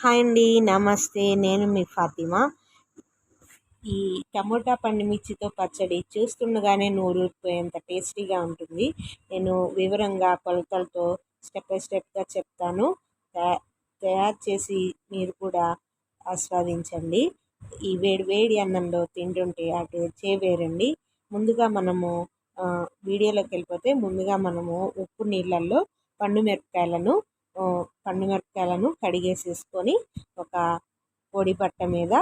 Hi అండి నమస్తే. నేను మీ ఫాతిమా. ఈ టమోటా పండు మిర్చితో పచ్చడి చూస్తుండగానే నూరూరిపోయేంత టేస్టీగా ఉంటుంది. నేను వివరంగా కొలతలతో స్టెప్ బై స్టెప్గా చెప్తాను. తయారు చేసి మీరు కూడా ఆస్వాదించండి. ఈ వేడి వేడి అన్నంలో తింటుంటే అటు చేవేరండి ముందుగా మనము వీడియోలోకి వెళ్ళిపోతే ముందుగా మనము ఉప్పు నీళ్ళల్లో పండు మిరపకాయలను మిరపకాయలను కడిగేసేసుకొని ఒక పొడి బట్ట మీద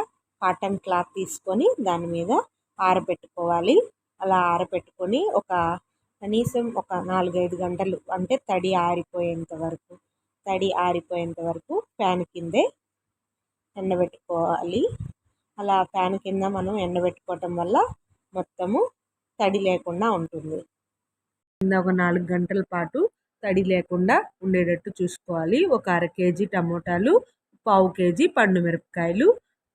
కాటన్ క్లాత్ తీసుకొని దాని మీద ఆరబెట్టుకోవాలి. అలా ఆరబెట్టుకొని ఒక కనీసం ఒక నాలుగైదు గంటలు అంటే తడి ఆరిపోయేంత వరకు తడి ఆరిపోయేంత వరకు ఫ్యాన్ కిందే ఎండబెట్టుకోవాలి. అలా ఫ్యాన్ కింద మనం ఎండబెట్టుకోవటం వల్ల మొత్తము తడి లేకుండా ఉంటుంది. కింద ఒక నాలుగు గంటల పాటు తడి లేకుండా ఉండేటట్టు చూసుకోవాలి. ఒక అర కేజీ టమోటాలు పావు కేజీ పండు మిరపకాయలు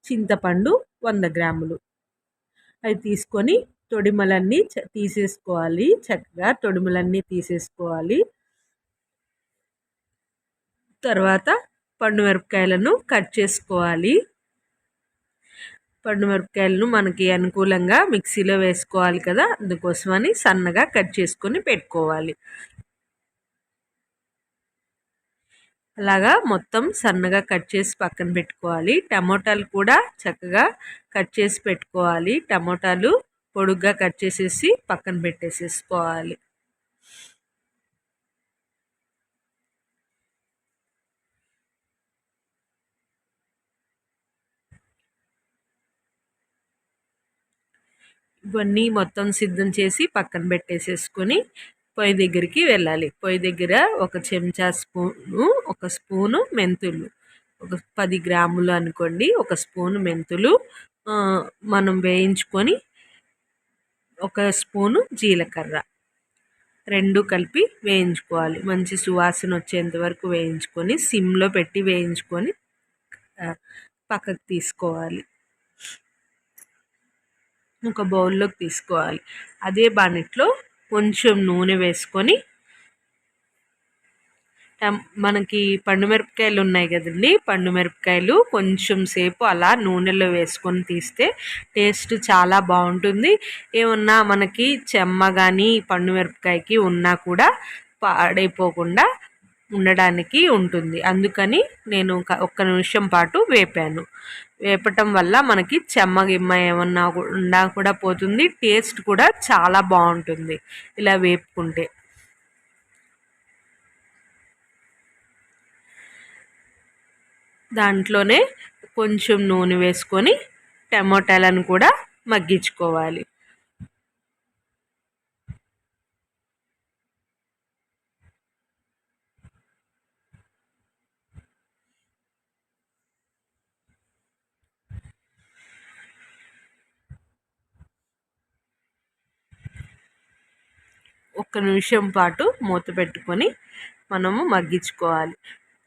చింతపండు వంద గ్రాములు. అవి తీసుకొని తొడిమలన్నీ తీసేసుకోవాలి. చక్కగా తొడిమలన్నీ తీసేసుకోవాలి. తర్వాత పండు మిరపకాయలను కట్ చేసుకోవాలి. పండు మిరపకాయలను మనకి అనుకూలంగా మిక్సీలో వేసుకోవాలి కదా అందుకోసమని సన్నగా కట్ చేసుకొని పెట్టుకోవాలి. అలాగా మొత్తం సన్నగా కట్ చేసి పక్కన పెట్టుకోవాలి. టమోటాలు కూడా చక్కగా కట్ చేసి పెట్టుకోవాలి. టమోటాలు పొడుగ్గా కట్ చేసేసి పక్కన పెట్టేసేసుకోవాలి. ఇవన్నీ మొత్తం సిద్ధం చేసి పక్కన పెట్టేసేసుకొని పొయ్యి దగ్గరికి వెళ్ళాలి. పొయ్యి దగ్గర ఒక చెంచా స్పూను ఒక స్పూను మెంతులు. ఒక పది గ్రాములు అనుకోండి ఒక స్పూను మెంతులు. మనం వేయించుకొని ఒక స్పూను జీలకర్ర. రెండు కలిపి వేయించుకోవాలి. మంచి సువాసన వచ్చేంత వరకు వేయించుకొని సిమ్లో పెట్టి వేయించుకొని పక్కకు తీసుకోవాలి. ఒక బౌల్లోకి తీసుకోవాలి. అదే బాణిట్లో కొంచెం నూనె వేసుకొని మనకి పండు మిరపకాయలు ఉన్నాయి కదండి పండు మిరపకాయలు కొంచెం సేపు అలా నూనెలో వేసుకొని తీస్తే టేస్ట్ చాలా బాగుంటుంది. ఏమన్నా మనకి చెమ్మ కానీ పండు మిరపకాయకి ఉన్నా కూడా పాడైపోకుండా ఉండడానికి ఉంటుంది. అందుకని నేను ఒక్క నిమిషం పాటు వేపాను. వేపటం వల్ల మనకి చెమ్మ గిమ్మ ఏమన్నా ఉన్నా కూడా పోతుంది. టేస్ట్ కూడా చాలా బాగుంటుంది ఇలా వేపుకుంటే. దాంట్లోనే కొంచెం నూనె వేసుకొని టమోటాలను కూడా మగ్గించుకోవాలి. ఒక్క నిమిషం పాటు మూత పెట్టుకొని మనము మగ్గించుకోవాలి.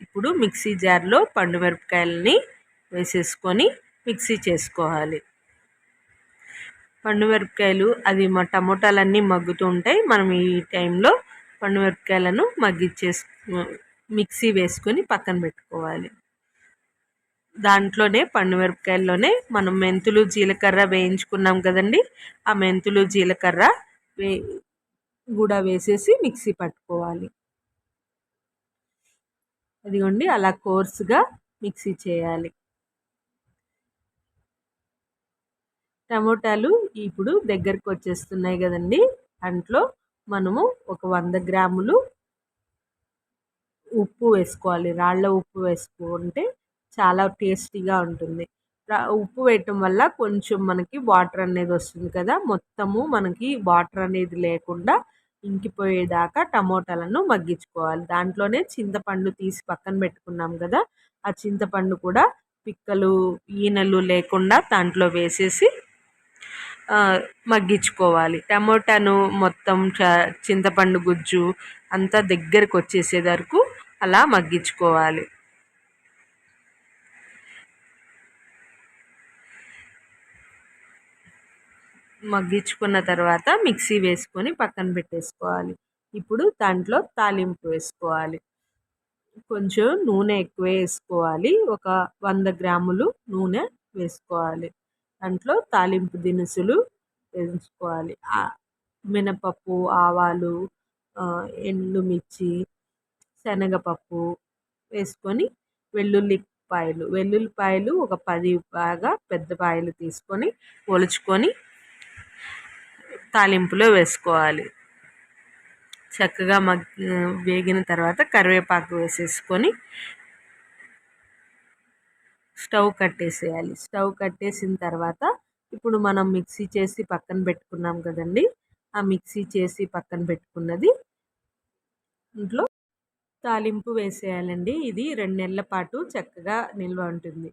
ఇప్పుడు మిక్సీ జార్లో పండు మిరపకాయలని వేసేసుకొని మిక్సీ చేసుకోవాలి. పండుమిరపకాయలు అది మా టమోటాలన్నీ మగ్గుతూ ఉంటాయి. మనం ఈ టైంలో పండుమిరపకాయలను మగ్గిచ్చేసు మిక్సీ వేసుకొని పక్కన పెట్టుకోవాలి. దాంట్లోనే పండుమిరపకాయల్లోనే మనం మెంతులు జీలకర్ర వేయించుకున్నాం కదండి. ఆ మెంతులు జీలకర్ర వే కూడా వేసేసి మిక్సీ పట్టుకోవాలి. అదిగోండి అలా కోర్సుగా మిక్సీ చేయాలి. టమోటాలు ఇప్పుడు దగ్గరకు వచ్చేస్తున్నాయి కదండి. దాంట్లో మనము ఒక వంద గ్రాములు ఉప్పు వేసుకోవాలి. రాళ్ళ ఉప్పు వేసుకుంటే చాలా టేస్టీగా ఉంటుంది. ఉప్పు వేయటం వల్ల కొంచెం మనకి వాటర్ అనేది వస్తుంది కదా. మొత్తము మనకి వాటర్ అనేది లేకుండా ఇంకిపోయేదాకా టమోటాలను మగ్గించుకోవాలి. దాంట్లోనే చింతపండు తీసి పక్కన పెట్టుకున్నాం కదా ఆ చింతపండు కూడా పిక్కలు ఈనెలు లేకుండా దాంట్లో వేసేసి మగ్గించుకోవాలి. టమోటాను మొత్తం చింతపండు గుజ్జు అంతా దగ్గరకు వచ్చేసే వరకు అలా మగ్గించుకోవాలి. మగ్గించుకున్న తర్వాత మిక్సీ వేసుకొని పక్కన పెట్టేసుకోవాలి. ఇప్పుడు దాంట్లో తాలింపు వేసుకోవాలి. కొంచెం నూనె ఎక్కువ వేసుకోవాలి. ఒక వంద గ్రాములు నూనె వేసుకోవాలి. దాంట్లో తాలింపు దినుసులు వేసుకోవాలి. మినపప్పు ఆవాలు ఎండుమిర్చి శనగపప్పు వేసుకొని వెల్లుల్లిపాయలు. వెల్లుల్లిపాయలు ఒక పది బాగా పెద్ద పాయలు తీసుకొని ఒలుచుకొని తాలింపులో వేసుకోవాలి. చక్కగా మగ్ వేగిన తర్వాత కరివేపాకు వేసేసుకొని స్టవ్ కట్టేసేయాలి. స్టవ్ కట్టేసిన తర్వాత ఇప్పుడు మనం మిక్సీ చేసి పక్కన పెట్టుకున్నాం కదండి. ఆ మిక్సీ చేసి పక్కన పెట్టుకున్నది ఇంట్లో తాలింపు వేసేయాలండి. ఇది రెండు నెలల పాటు చక్కగా నిల్వ ఉంటుంది.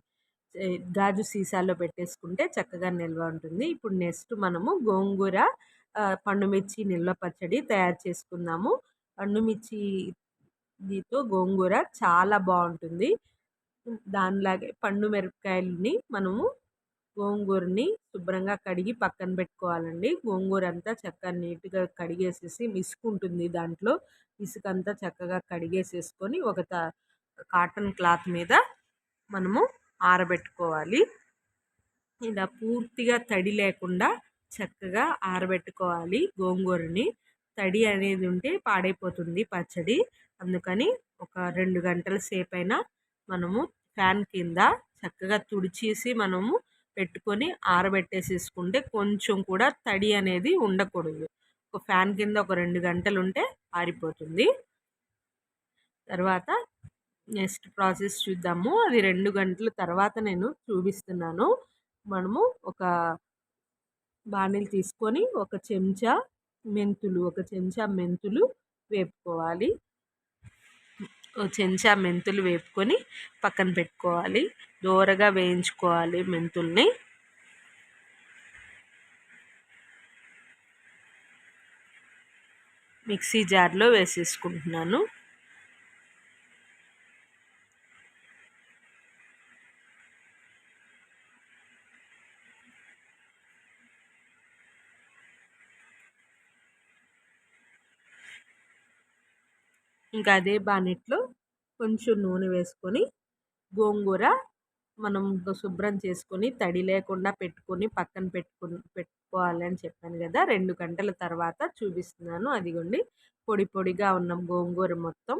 గాజు సీసాలో పెట్టేసుకుంటే చక్కగా నిల్వ ఉంటుంది. ఇప్పుడు నెక్స్ట్ మనము గోంగూర పండుమిర్చి నిల్వ పచ్చడి తయారు చేసుకుందాము. పండుమిర్చితో గోంగూర చాలా బాగుంటుంది. దానిలాగే పండు మిరపకాయలని మనము గోంగూరని శుభ్రంగా కడిగి పక్కన పెట్టుకోవాలండి. గోంగూర అంతా చక్కగా నీట్గా కడిగేసేసి ఉంటుంది దాంట్లో. ఇసుకంతా చక్కగా కడిగేసేసుకొని ఒక కాటన్ క్లాత్ మీద మనము ఆరబెట్టుకోవాలి. ఇలా పూర్తిగా తడి లేకుండా చక్కగా ఆరబెట్టుకోవాలి గోంగూరని. తడి అనేది ఉంటే పాడైపోతుంది పచ్చడి. అందుకని ఒక రెండు గంటల సేపు అయినా మనము ఫ్యాన్ కింద చక్కగా తుడిచేసి మనము పెట్టుకొని ఆరబెట్టేసేసుకుంటే కొంచెం కూడా తడి అనేది ఉండకూడదు. ఒక ఫ్యాన్ కింద ఒక రెండు గంటలు ఉంటే ఆరిపోతుంది. తర్వాత నెక్స్ట్ ప్రాసెస్ చూద్దాము. అది రెండు గంటల తర్వాత నేను చూపిస్తున్నాను. మనము ఒక బాణీలు తీసుకొని ఒక చెంచా మెంతులు ఒక చెంచా మెంతులు వేపుకోవాలి. ఒక చెంచా మెంతులు వేపుకొని పక్కన పెట్టుకోవాలి. దోరగా వేయించుకోవాలి మెంతుల్ని. మిక్సీ జార్లో వేసేసుకుంటున్నాను. ఇంకా అదే బానెట్లో కొంచెం నూనె వేసుకొని గోంగూర మనం శుభ్రం చేసుకొని తడి లేకుండా పెట్టుకొని పక్కన పెట్టుకుని పెట్టుకోవాలి అని చెప్పాను కదా రెండు గంటల తర్వాత చూపిస్తున్నాను. అదిగోండి పొడి పొడిగా ఉన్న గోంగూర మొత్తం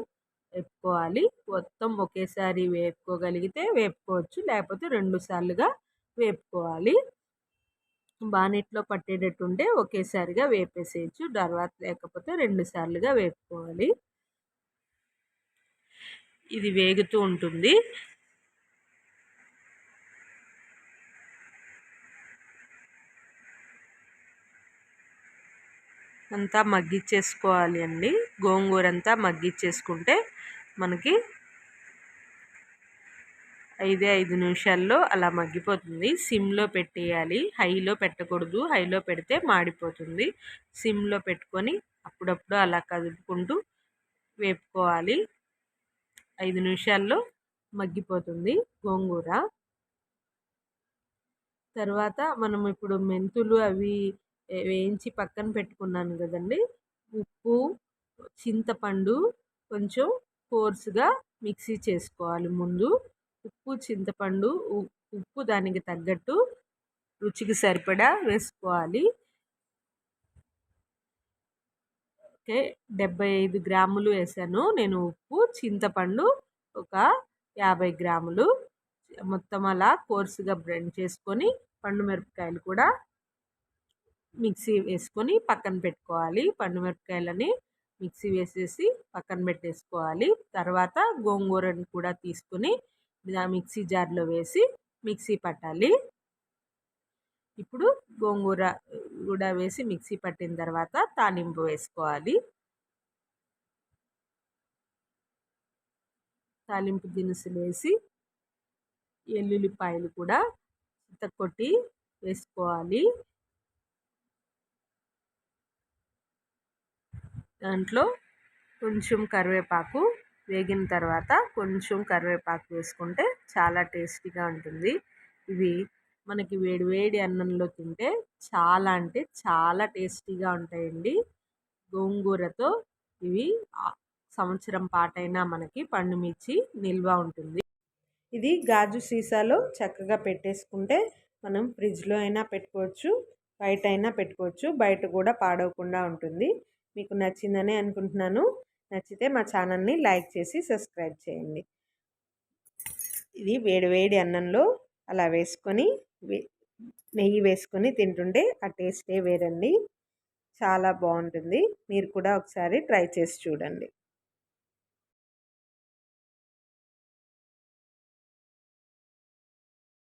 వేపుకోవాలి. మొత్తం ఒకేసారి వేపుకోగలిగితే వేపుకోవచ్చు లేకపోతే రెండు సార్లుగా వేపుకోవాలి. బానెట్లో పట్టేటట్టు ఉంటే ఒకేసారిగా వేపేసేయచ్చు తర్వాత లేకపోతే రెండు సార్లుగా వేపుకోవాలి. ఇది వేగుతూ ఉంటుంది. అంతా మగ్గిచ్చేసుకోవాలి అండి. గోంగూర అంతా మగ్గిచ్చేసుకుంటే మనకి ఐదే ఐదు నిమిషాల్లో అలా మగ్గిపోతుంది. సిమ్లో పెట్టేయాలి. హైలో పెట్టకూడదు. హైలో పెడితే మాడిపోతుంది. సిమ్లో పెట్టుకొని అప్పుడప్పుడు అలా కదుపుకుంటూ వేపుకోవాలి. ఐదు నిమిషాల్లో మగ్గిపోతుంది గోంగూర. తర్వాత మనం ఇప్పుడు మెంతులు అవి వేయించి పక్కన పెట్టుకున్నాను కదండి. ఉప్పు చింతపండు కొంచెం కోర్సుగా మిక్సీ చేసుకోవాలి ముందు. ఉప్పు చింతపండు ఉప్పు దానికి తగ్గట్టు రుచికి సరిపడా వేసుకోవాలి. ఓకే. డెబ్బై ఐదు గ్రాములు వేసాను. నేను ఉప్పు చింతపండు ఒక యాభై గ్రాములు. మొత్తం అలా కోర్సుగా బ్లెండ్ చేసుకొని పండు మిరపకాయలు కూడా మిక్సీ వేసుకొని పక్కన పెట్టుకోవాలి. పండు మిరపకాయలని మిక్సీ వేసేసి పక్కన పెట్టేసుకోవాలి. తర్వాత గోంగూరని కూడా తీసుకుని మిక్సీ జార్లో వేసి మిక్సీ పట్టాలి. ఇప్పుడు గోంగూర కూడా వేసి మిక్సీ పట్టిన తర్వాత తాలింపు వేసుకోవాలి. తాలింపు దినుసులు వేసి ఎల్లుల్లిపాయలు కూడా కొట్టి వేసుకోవాలి. దాంట్లో కొంచెం కరివేపాకు వేగిన తర్వాత కొంచెం కరివేపాకు వేసుకుంటే చాలా టేస్టీగా ఉంటుంది. ఇవి మనకి వేడివేడి అన్నంలో తింటే చాలా అంటే చాలా టేస్టీగా ఉంటాయండి. గోంగూరతో ఇవి సంవత్సరం పాటైనా మనకి పండు మిర్చి నిల్వ ఉంటుంది. ఇది గాజు సీసాలో చక్కగా పెట్టేసుకుంటే మనం ఫ్రిడ్జ్లో అయినా పెట్టుకోవచ్చు బయట అయినా పెట్టుకోవచ్చు బయట కూడా పాడవకుండా ఉంటుంది. మీకు నచ్చిందని అనుకుంటున్నాను. నచ్చితే మా ఛానల్ని లైక్ చేసి సబ్స్క్రైబ్ చేయండి. ఇది వేడివేడి అన్నంలో అలా వేసుకొని నెయ్యి వేసుకొని తింటుంటే ఆ టేస్టే వేరండి. చాలా బాగుంటుంది మీరు కూడా ఒకసారి ట్రై చేసి చూడండి.